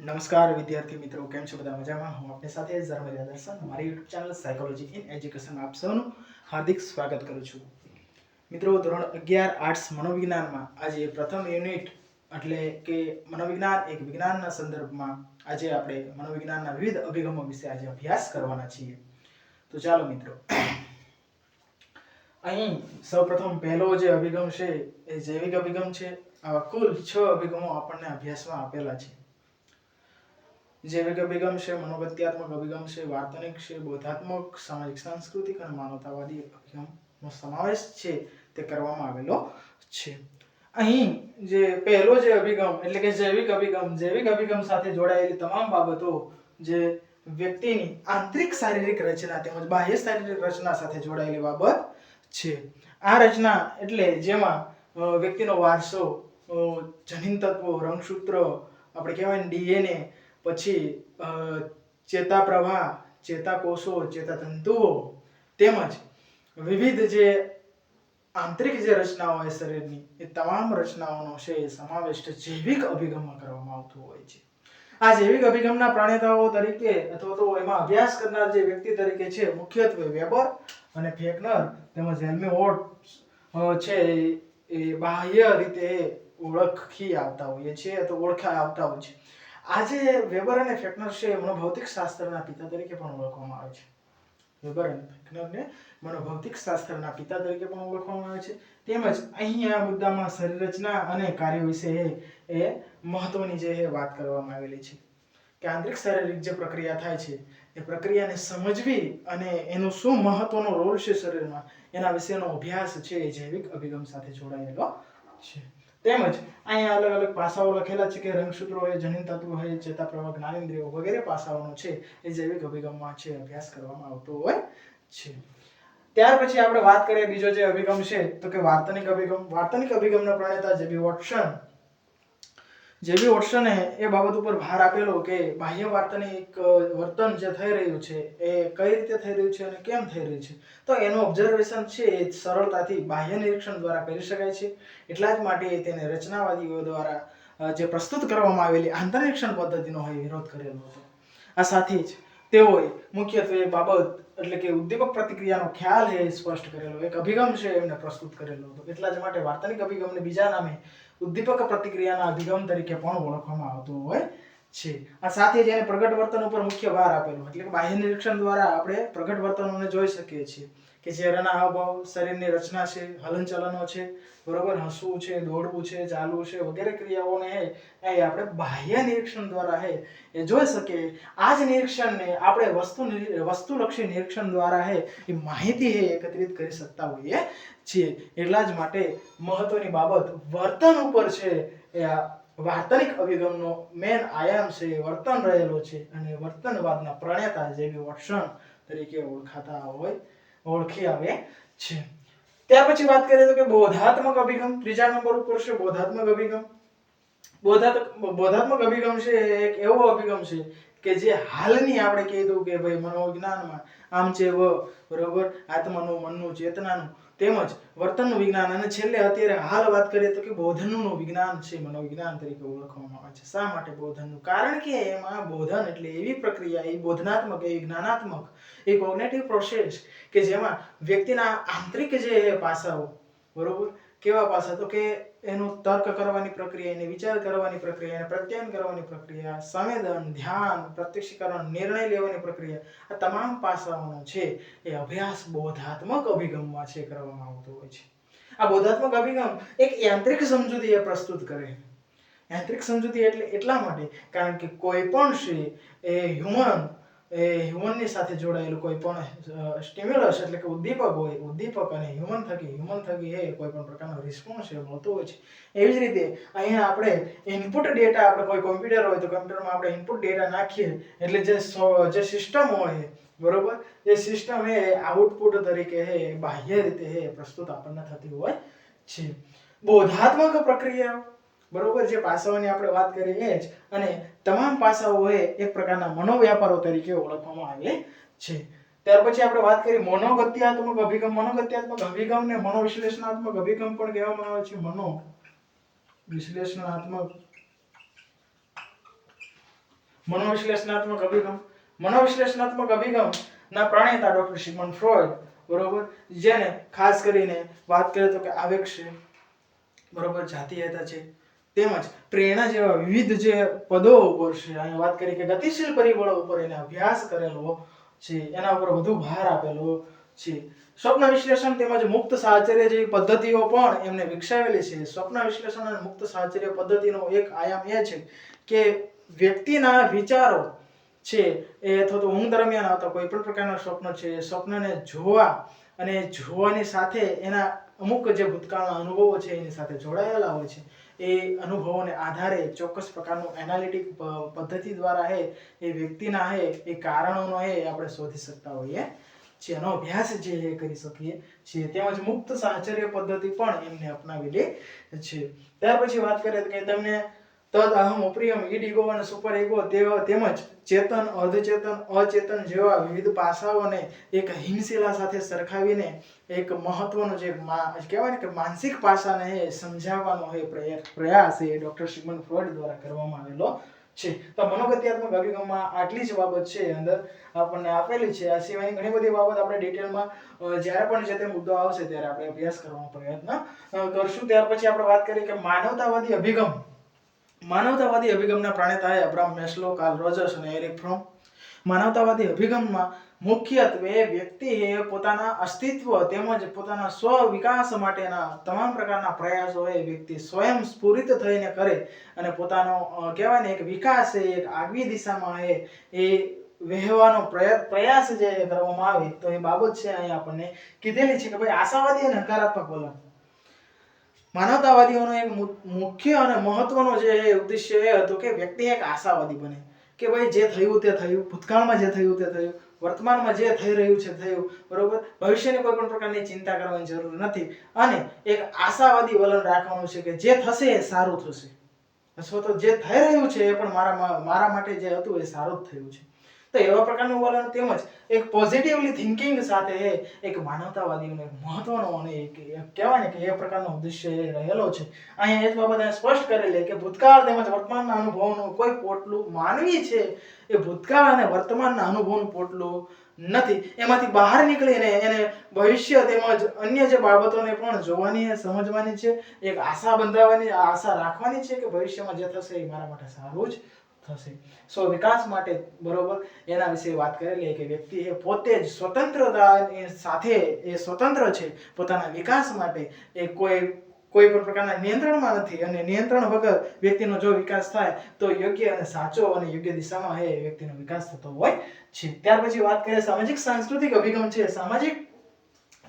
નમસ્કાર વિદ્યાર્થી મિત્રો, કેમ છો બધા મજામાં? હું આપની સાથે ઝરમરિયા દર્શન મારી YouTube channel psychology in education આપ સૌનું હાર્દિક સ્વાગત કરું છું. મિત્રો, ધોરણ અગિયાર આર્ટ્સ મનોવિજ્ઞાનમાં આજે પ્રથમ યુનિટ એટલે કે મનોવિજ્ઞાન એક વિજ્ઞાનના સંદર્ભમાં આજે આપણે મનોવિજ્ઞાનના વિવિધ અભિગમો વિશે આજે અભ્યાસ કરવાના છીએ. તો ચાલો મિત્રો, અહીં સૌપ્રથમ પહેલો જે અભિગમ છે, એ જૈવિક અભિગમ છે. આવા કુલ છ અભિગમો આપણને અભ્યાસમાં આપેલા છે. જૈવિક અભિગમ છે, મનોગત્યાત્મક અભિગમ છે, વાર્તનિક છે, બોધાત્મક, સામાજિક, સાંસ્કૃતિક અને માનવતાવાદી અભિગમનો સમાવેશ છે, તે કરવામાં આવેલો છે. અહીં જે પહેલો જે અભિગમ, એટલે કે જૈવિક અભિગમ જૈવિક અભિગમ સાથે જોડાયેલી તમામ બાબતો જે વ્યક્તિની આંતરિક શારીરિક રચના તેમજ બાહ્ય શારીરિક રચના સાથે જોડાયેલી બાબત છે. આ રચના એટલે જેમાં વ્યક્તિનો વારસો જનીન તત્વો, રંગસૂત્ર, આપણે કહેવાય ડીએનએ પછી ચેતા પ્રવાહ ચેતાકોષો ચેતાતંતુઓ તેમજ વિવિધ જે આંતરિક જે રચનાઓ હોય શરીરની એ તમામ રચનાઓનો છે એ સમાવિષ્ટ જૈવિક અભિગમમાં કરવામાં આવતો હોય છે. આ જૈવિક અભિગમના પ્રાણેતાઓ તરીકે અથવા તો એમાં અભ્યાસ કરનાર જે વ્યક્તિ તરીકે છે મુખ્યત્વે વેબર અને ફેકનર તેમજ હેલ્મી અ, છે એ- બાહ્ય રીતે ઓળખી આવતા હોઈએ છે અથવા ઓળખા આવતા હોય છે. આજે વેબર અને ફેકનર છે એ મનોભૌતિક શાસ્ત્રના પિતા તરીકે પણ ઓળખવામાં આવે છે. વેબર અને ફેકનરને મનોભૌતિક શાસ્ત્રના પિતા તરીકે પણ ઓળખવામાં આવે છે. તેમજ અહીં આ મુદ્દામાં શરીર રચના અને કાર્ય વિશે એ- મહત્વની જે વાત કરવામાં આવેલી છે. કે આંતરિક શારીરિક જે પ્રક્રિયા થાય છે, એ પ્રક્રિયાને સમજવી અને એનું શું મહત્વનો રોલ છે શરીરમાં, એના વિશેનો અભ્યાસ છે એ જૈવિક અભિગમ સાથે જોડાયેલો છે. તેમજ અહીંયા અલગ અલગ પાસાઓ લખેલા છે કે રંગસૂત્રો હોય જનીન તત્વો હોય, ચેતાપ્રવાહ જ્ઞાનેન્દ્રિયો વગેરે પાસાઓનો છે. એ જૈવિક અભિગમમાં છે, અભ્યાસ કરવામાં આવતો હોય છે. ત્યાર પછી આપણે વાત કરીએ બીજો જે અભિગમ છે, તો કે વાર્તનિક અભિગમ. વાર્તનિક અભિગમના પ્રણેતા જેબી વોટસન જેબી વોટસને એ બાબત ઉપર ભાર આપેલો કે બાહ્ય વાર્તાની એક વર્તન જે થઈ રહ્યું છે, એ કઈ રીતે થઈ રહ્યું છે અને કેમ થઈ રહ્યું છે? તો એનું ઓબ્ઝર્વેશન છે એ સરળતાથી બાહ્ય નિરીક્ષણ દ્વારા કરી શકાય છે. એટલા જ માટે તેને રચનાવાદીઓ દ્વારા જે પ્રસ્તુત કરવામાં આવેલી આંતરનિરીક્ષણ પદ્ધતિનો હોય વિરોધ કરેલો હતો. આ સાથે જ તેઓએ મુખ્યત્વે બાબત, એટલે કે ઉદ્દીપક પ્રતિક્રિયાનો ખ્યાલ એ સ્પષ્ટ કરેલો. એક અભિગમ છે એમને પ્રસ્તુત કરેલો હતો. એટલા જ માટે વાર્તાનિક અભિગમને બીજા નામે ઉદ્દીપક પ્રતિક્રિયાના અભિગમ તરીકે પણ ઓળખવામાં આવતો હોય છે. આ સાથે જ પ્રગટ વર્તન ઉપર મુખ્ય ભાર આપેલો, એટલે કે બાહ્ય નિરીક્ષણ દ્વારા આપણે પ્રગટ વર્તનોને જોઈ શકીએ છીએ. કે ચહેરાના હાવભાવ, શરીરની રચના છે, હલનચલનો છે, બરોબર? હસવું છે, દોડવું છે, ચાલવું છે, વગેરે ક્રિયાઓને હે, એ આપણે બાહ્ય નિરીક્ષણ દ્વારા હે, એ જોઈ શકીએ આ જ નિરીક્ષણને આપણે વસ્તુ વસ્તુલક્ષી નિરીક્ષણ દ્વારા હે, એ માહિતી હે, એકત્રિત કરી શકતા હોઈએ છીએ. એટલા જ માટે મહત્વની બાબત, વર્તન ઉપર છે, એ વાર્તનિક અભિગમનો મેન આયામ છે, વર્તન રહેલો છે, અને વર્તનવાદના પ્રણેતા જેવી વોટસન તરીકે ઓળખાતા હોય ઓળખી આવે છે. ત્યાર પછી વાત કરીએ તો કે બોધાત્મક અભિગમ, ત્રીજા નંબર ઉપર છે બોધાત્મક અભિગમ. બોધાત્મક અભિગમ છે એક એવો અભિગમ છે કે જે હાલની આપણે કીધું કે ભાઈ મનોવિજ્ઞાનમાં આમ છે વ, બરોબર? આત્માનું, મનનું, ચેતનાનું. તેમજ વર્તનનું વિજ્ઞાન. અને છેલ્લે અત્યારે હાલ વાત કરીએ તો કે બોધનનું વિજ્ઞાન છે, મનોવિજ્ઞાન તરીકે ઓળખવામાં આવે છે. શા માટે બોધનનું? કારણ કે એમાં બોધન એટલે એવી પ્રક્રિયા, એ બોધનાત્મક, એ જ્ઞાનાત્મક, એ કોગ્નેટિવ પ્રોસેસ કે જેમાં વ્યક્તિના આંતરિક જે પાસાઓ, બરોબર? કેવા પાસા? તો કે એનું તર્ક કરવાની પ્રક્રિયા, એને વિચાર કરવાની પ્રક્રિયા, એને પ્રત્યાયન કરવાની પ્રક્રિયા, સંવેદન, ધ્યાન, પ્રત્યક્ષીકરણ, નિર્ણય લેવાની પ્રક્રિયા, આ તમામ પાસાઓનો છે એ અભ્યાસ બોધાત્મક અભિગમમાં છે કરવામાં આવતો હોય છે. આ બોધાત્મક અભિગમ એક યાંત્રિક સમજૂતી એ પ્રસ્તુત કરે. યાંત્રિક સમજૂતી એટલે એટલા માટે, કારણ કે કોઈ પણ છે એ હ્યુમન એ હ્યુમનની સાથે જોડાયેલું કોઈ પણ સ્ટિમ્યુલસ એટલે કે ઉદ્દીપક હોય, ઉદ્દીપક અને હ્યુમન થકી હ્યુમન થકી એ કોઈ પણ પ્રકારનો રિસ્પોન્સ એ મળતો હોય છે. એવી જ રીતે અહીંયા આપણે ઇનપુટ ડેટા આપણે કોઈ કોમ્પ્યુટર હોય તો કોમ્પ્યુટરમાં આપણે ઇનપુટ ડેટા નાખીએ એટલે જે જે સિસ્ટમ હોય, બરોબર? એ સિસ્ટમ એ આઉટપુટ તરીકે હે બાહ્ય રીતે હે પ્રસ્તુત આપણને થતી હોય છે. બોધાત્મક પ્રક્રિયાઓ બરોબર જે પાસાઓની આપણે વાત કરી એ જ અને તમામ પાસાઓ એ એક પ્રકારના મનોવ્યાપારો તરીકે ઓળખવામાં આવે છે. ત્યાર પછી આપણે વાત કરી મનોગત્યાત્મક અભિગમ. મનોગત્યાત્મક અભિગમને મનોવિશ્લેષણાત્મક અભિગમ પણ કહેવામાં આવે છે. મનો વિશ્લેષણાત્મક અભિગમ અભિગમ મનોવિશ્લેષણાત્મક અભિગમ. મનોવિશ્લેષણાત્મક અભિગમ અભિગમ અભિગમ ના પ્રણેતા ડોક્ટર સિમન ફ્રોઈડ. બરોબર? જેને ખાસ કરીને વાત કરીએ તો કે આવેગ છે. બરોબર? જાતીયતા છે તેમજ પ્રેરણા જેવા વિવિધ જે પદો ઉપર છે, અહીંયા વાત કરી કે ગતિશીલ પરિબળો ઉપર એને અભ્યાસ કરેલો છે, એના ઉપર વધુ ભાર આપેલો છે. સ્વપ્ન વિશ્લેષણ તેમજ મુક્ત સાહચર્ય જેવી પદ્ધતિઓ પણ એમને વિકસાવેલી છે. સ્વપ્ન વિશ્લેષણ અને મુક્ત સાહચર્ય પદ્ધતિનો એક આયામ એ છે કે વ્યક્તિના વિચારો છે એ અથવા તો ઊંઘ દરમિયાન આવતા કોઈ પણ પ્રકારના સ્વપ્ન છે સ્વપ્નને જોવા અને જોવાની સાથે એના અમુક જે ભૂતકાળના અનુભવો છે, એની સાથે જોડાયેલા હોય છે. એ અનુભવોને આધારે ચોક્કસ પ્રકારનું એનાલિટિક પદ્ધતિ દ્વારા હે, એ વ્યક્તિના હે, એ કારણોનો હે આપણે શોધી શકતા હોઈએ. છીએ એનો અભ્યાસ જે એ કરી શકીએ છીએ. તેમજ મુક્ત સાહચર્ય પદ્ધતિ પણ એમને અપનાવેલી છે. ત્યાર પછી વાત કરીએ તો કે તેમને તદ અહમ અપ્રિયમ ઈડ ઈગો અને સુપર તેવા તેમજ ચેતન અર્ધચેતન અચેતન જેવા વિવિધ પાસાઓને એક હિમશીલા સાથે સરખાવીને એક મહત્વનો જે કહેવાય ને કે માનસિક પાસાને એ સમજાવવાનો એ પ્રયા- પ્રયાસ એ ડોક્ટર સિગમન્ડ ફ્રોઈડ દ્વારા કરવામાં આવેલો છે. તો મનોગત્યાત્મક અભિગમમાં આટલી જ બાબત છે અંદર આપણને આપેલી છે. આ સિવાયની ઘણી બધી બાબત આપણે ડિટેલમાં જ્યારે પણ જે તે મુદ્દો આવશે ત્યારે આપણે અભ્યાસ કરવાનો પ્રયત્ન કરશું. ત્યાર પછી આપણે વાત કરીએ કે માનવતાવાદી અભિગમ માનવતાવાદી અભિગમના પ્રણેતા અબ્રામ મેસ્લો, કાર્લ રોજર્સ અને એરિક ફ્રોમ. માનવતાવાદી અભિગમમાં મુખ્યત્વે વ્યક્તિએ પોતાના અસ્તિત્વ તેમજ પોતાના સ્વ વિકાસ માટેના તમામ પ્રકારના પ્રયાસો એ વ્યક્તિ સ્વયં સ્ફુરિત થઈને કરે અને પોતાનો કહેવાય ને, એક વિકાસ એ એક આગવી દિશામાં એ એ વહેવાનો પ્રય- પ્રયાસ જે કરવામાં આવે તો એ બાબત છે અહીંયા આપણને કીધેલી છે કે ભાઈ આશાવાદી અને હકારાત્મક વલણ. માનવતાવાદીઓનો એક મુખ્ય અને મહત્વનો જે ઉદ્દેશ્ય એ હતો કે વ્યક્તિ એક આશાવાદી બને. કે ભાઈ જે થયું તે થયું, ભૂતકાળમાં જે થયું તે થયું, વર્તમાનમાં જે થઈ રહ્યું છે થયું, બરોબર? ભવિષ્યની કોઈ પણ પ્રકારની ચિંતા કરવાની જરૂર નથી. અને એક આશાવાદી વલણ રાખવાનું છે કે જે થશે એ સારું થશે. અથવા તો જે થઈ રહ્યું છે એ પણ મારા મારા માટે જે હતું એ સારું જ થયું છે. તો એવા પ્રકારનું વલણ તેમજ એક પોઝિટિવલી થિંકિંગ સાથે એક માનવતાવાદીઓનો મહત્વનો અને એક કહેવાય ને કે એ પ્રકારનો ઉદ્દેશ્ય રહેલો છે. અહીંયા એ જ બાબતે સ્પષ્ટ કરેલી કે ભૂતકાળ તેમજ વર્તમાનના અનુભવનું કોઈ પોટલું માનવી છે એ ભૂતકાળ અને વર્તમાનના અનુભવનું પોટલું નથી. એમાંથી બહાર નીકળીને એને ભવિષ્ય તેમજ અન્ય જે બાબતોને પણ જોવાની સમજવાની છે, એક આશા બંધાવવાની, આશા રાખવાની છે કે ભવિષ્યમાં જે થશે એ મારા માટે સારું જ થશે. સો વિકાસ માટે બરોબર એના વિશે વાત કરેલી કે વ્યક્તિ એ પોતે જ સ્વતંત્રતા સાથે એ સ્વતંત્ર છે. પોતાના વિકાસ માટે એ કોઈ કોઈ પણ પ્રકારના નિયંત્રણમાં નથી અને નિયંત્રણ વગર વ્યક્તિનો જો વિકાસ થાય તો યોગ્ય અને સાચો અને યોગ્ય દિશામાં એ વ્યક્તિનો વિકાસ થતો હોય છે. ત્યાર પછી વાત કરીએ સામાજિક સાંસ્કૃતિક અભિગમ છે. સામાજિક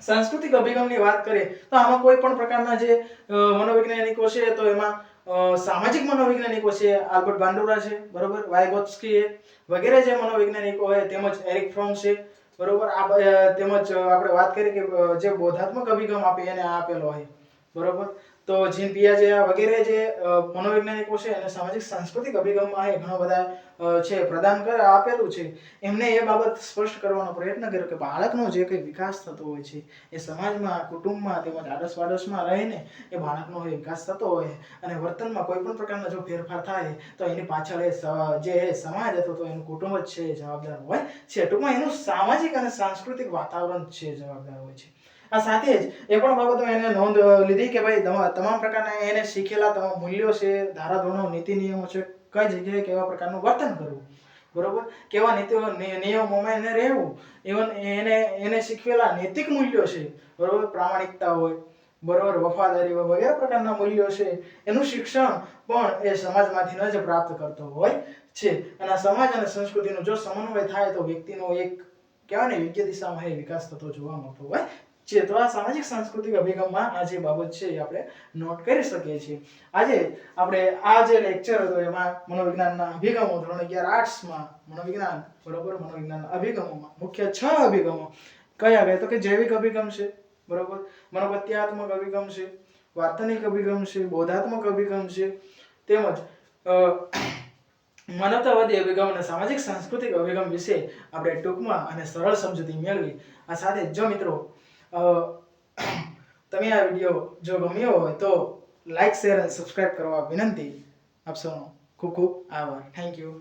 સાંસ્કૃતિક અભિગમની વાત કરીએ તો આમાં કોઈ પણ પ્રકારના જે મનોવૈજ્ઞાનિકો છે તો એમાં સામાજિક મનોવૈજ્ઞાનિકો છે, આલ્બર્ટ બાંડુરા છે, બરોબર? વાયગોત્સ્કી વગેરે જે મનોવૈજ્ઞાનિકો હોય, તેમજ એરિક ફ્રોમ છે, બરોબર? આ તેમજ આપણે વાત કરીએ કે જે બોધાત્મક અભિગમ આપે એને આપેલો હોય, બરોબર? તો જીન પિયાજે જે વગેરે જે મનોવૈજ્ઞાનિકો છે અને સામાજિક સાંસ્કૃતિક અભિગમમાં એ ઘણા બધા છે, પ્રદાન કર, આપેલું છે. એમને એ બાબત સ્પષ્ટ કરવાનો પ્રયત્ન કર્યો કે બાળકનો જે કંઈ વિકાસ થતો હોય છે, એ સમાજમાં, કુટુંબમાં તેમજ આડસ વાડસમાં રહીને એ બાળકનો એ વિકાસ થતો હોય અને વર્તનમાં કોઈ પણ પ્રકારનો જો ફેરફાર થાય, તો એની પાછળ એ જે સમાજ હતો, તો એનું કુટુંબ જ છે જવાબદાર હોય છે. ટૂંકમાં એનું સામાજિક અને સાંસ્કૃતિક વાતાવરણ છે, જવાબદાર હોય છે. આ સાથે જ. એ પણ બાબતો એને નોંધ લીધી કે ભાઈ તમામ પ્રકારના એને શીખેલા મૂલ્યો છે, ધારાધોરણો, નીતિ નિયમો છે, કઈ જગ્યાએ કેવા પ્રકારનું વર્તન કરવું. બરોબર? કેવા નીતિઓ નિયમોમાં એને રહેવું. ઇવન એને એને શીખવેલા નૈતિક મૂલ્યો છે. બરોબર? પ્રામાણિકતા હોય, બરોબર? વફાદારી હોય, વગેરે પ્રકારના મૂલ્યો છે. એનું શિક્ષણ પણ એ સમાજમાંથી જ પ્રાપ્ત કરતો હોય છે. અને સમાજ અને સંસ્કૃતિનો જો સમન્વય થાય તો વ્યક્તિનો એક, કહેવાય ને, યોગ્ય દિશામાં એ વિકાસ થતો જોવા મળતો હોય છે તો આ સામાજિક સાંસ્કૃતિક અભિગમમાં આ જે બાબત છે એ આપણે નોટ કરી શકીએ છીએ. આજે આપણે આ જે લેક્ચર હતો એમાં મનોવિજ્ઞાનના અભિગમો, ધોરણ અગિયાર આર્ટ્સમાં મનોવિજ્ઞાન, બરોબર? મનોવિજ્ઞાનના અભિગમોમાં. મુખ્ય છ અભિગમો. કયા ગયા તો કે જૈવિક અભિગમ છે, બરોબર? મનોગત્યાત્મક અભિગમ છે, વાર્તનિક અભિગમ છે, બોધાત્મક અભિગમ છે, તેમજ માનવતાવાદી અભિગમ અને સામાજિક સાંસ્કૃતિક અભિગમ વિશે આપણે ટૂંકમાં અને સરળ સમજૂતી મેળવી. આ સાથે જો મિત્રો તમે આ વીડિયો જો ગમ્યો હોય તો લાઈક શેર અને સબસ્ક્રાઈબ કરવા વિનંતી. આપ સૌનો ખૂબ ખૂબ આભાર. Thank you